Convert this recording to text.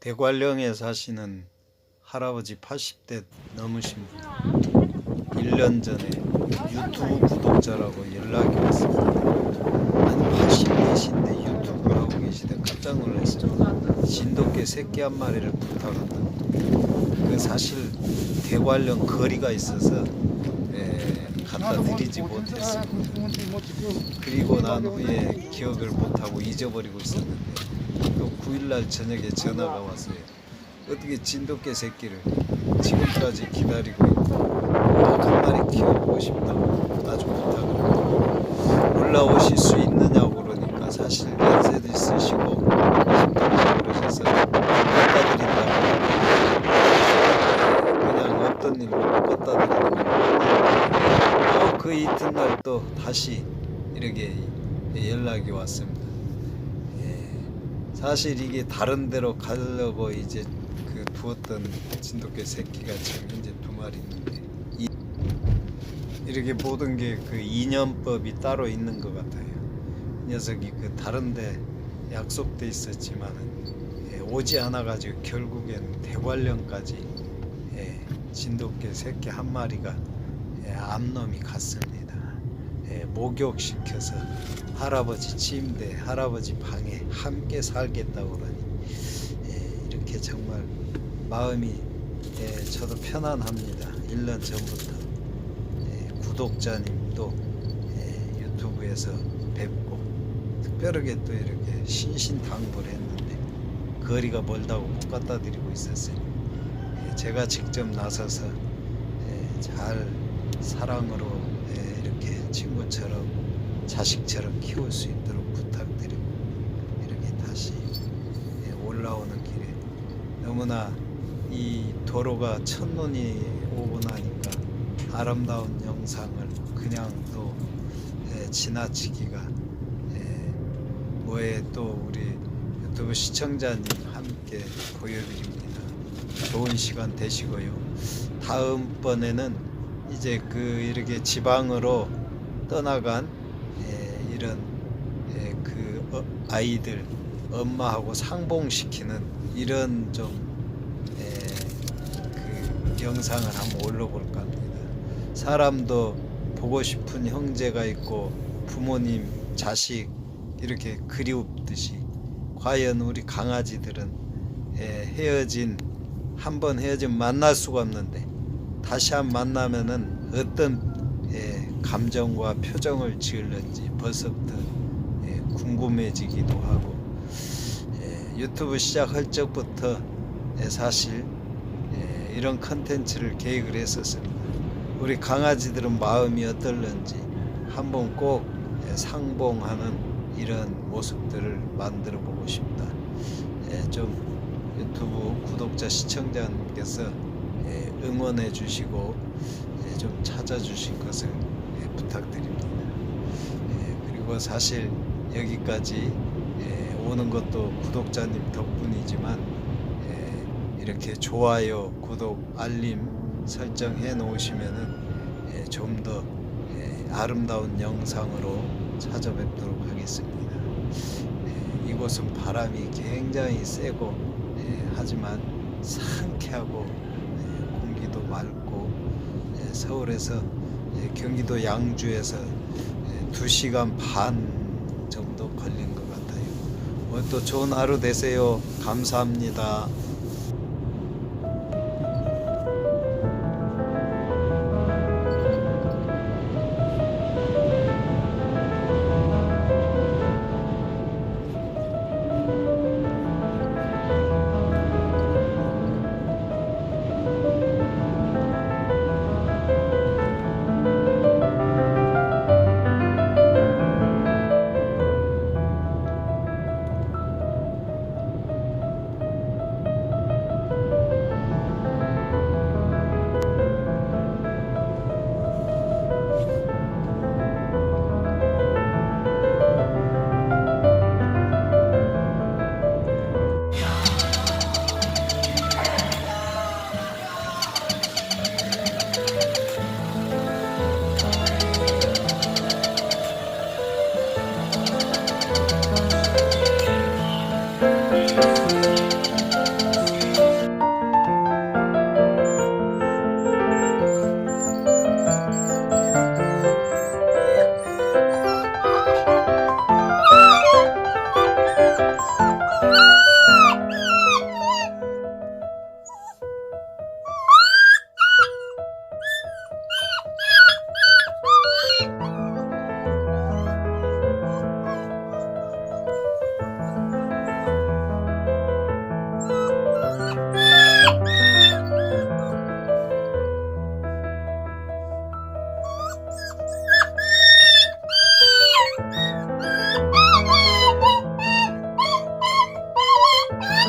대관령에 사시는 할아버지 80대 넘으신 분 1년 전에 유튜브 구독자라고 연락이 왔습니다. 아니 80대신데 유튜브를 하고 계시대 깜짝 놀랐어요. 진돗개 새끼 한 마리를 부탁한다. 그 사실 대관령 거리가 있어서 예, 갖다 드리지 못했습니다. 그리고 난 후에 기억을 못하고 잊어버리고 있었는데 또 9일날 저녁에 전화가 왔어요. 어떻게 진돗개 새끼를 지금까지 기다리고 있고 딱한 마리 키워보고 싶다고 아주 부탁을 하고 올라오실 수 있느냐고 그러니까 사실 연세도 있으시고 힘들다고 그러셔서 갖다 드린다고 그냥 없던 일로 갖다 드리는. 또그 이튿날 또 다시 이렇게 연락이 왔습니다. 예, 사실 이게 다른 데로 가려고 이제 그 두었던 진돗개 새끼가 지금 이제 두 마리 있는데 이, 이렇게 모든 게 그 인연법이 따로 있는 것 같아요. 이 녀석이 그 다른데 약속돼 있었지만은 예, 오지 않아 가지고 결국엔 대관령까지 예, 진돗개 새끼 한 마리가 예, 암놈이 갔습니다. 예, 목욕시켜서 할아버지 침대, 할아버지 방에 함께 살겠다고 그러니 예, 이렇게 정말 마음이 예, 저도 편안합니다. 1년 전부터 예, 구독자님도 예, 유튜브에서 뵙고 특별하게 또 이렇게 신신당부를 했는데 거리가 멀다고 못 갖다 드리고 있었어요. 예, 제가 직접 나서서 예, 잘 사랑으로 친구처럼 자식처럼 키울 수 있도록 부탁드리고 이렇게 다시 예, 올라오는 길에 너무나 이 도로가 첫눈이 오고 나니까 아름다운 영상을 그냥 또 예, 지나치기가 예, 뭐에 또 우리 유튜브 시청자님 함께 보여드립니다. 좋은 시간 되시고요. 다음번에는 이제 그 이렇게 지방으로 떠나간 예, 이런 예, 그 어, 아이들 엄마하고 상봉시키는 이런 좀 예, 그 영상을 한번 올려볼까 합니다. 사람도 보고 싶은 형제가 있고 부모님, 자식 이렇게 그리웠듯이 과연 우리 강아지들은 예, 헤어진 한 번 헤어진 만날 수가 없는데 다시 한 만나면은 어떤 예, 감정과 표정을 지을는지 벌써부터 예, 궁금해지기도 하고 예, 유튜브 시작할 적부터 예, 사실 예, 이런 컨텐츠를 계획을 했었습니다. 우리 강아지들은 마음이 어떨는지 한번 꼭 예, 상봉하는 이런 모습들을 만들어 보고 싶다. 예, 좀 유튜브 구독자 시청자님께서 예, 응원해 주시고 예, 좀 찾아주신 것을 예, 부탁드립니다. 예, 그리고 사실 여기까지 예, 오는 것도 구독자님 덕분이지만 예, 이렇게 좋아요, 구독, 알림 설정해 놓으시면은 예, 좀더 아름다운 영상으로 찾아뵙도록 하겠습니다. 예, 이곳은 바람이 굉장히 세고 예, 하지만 상쾌하고 예, 공기도 맑고 예, 서울에서 예, 경기도 양주에서 예, 2시간 반 정도 걸린 것 같아요. 오늘 또 좋은 하루 되세요. 감사합니다.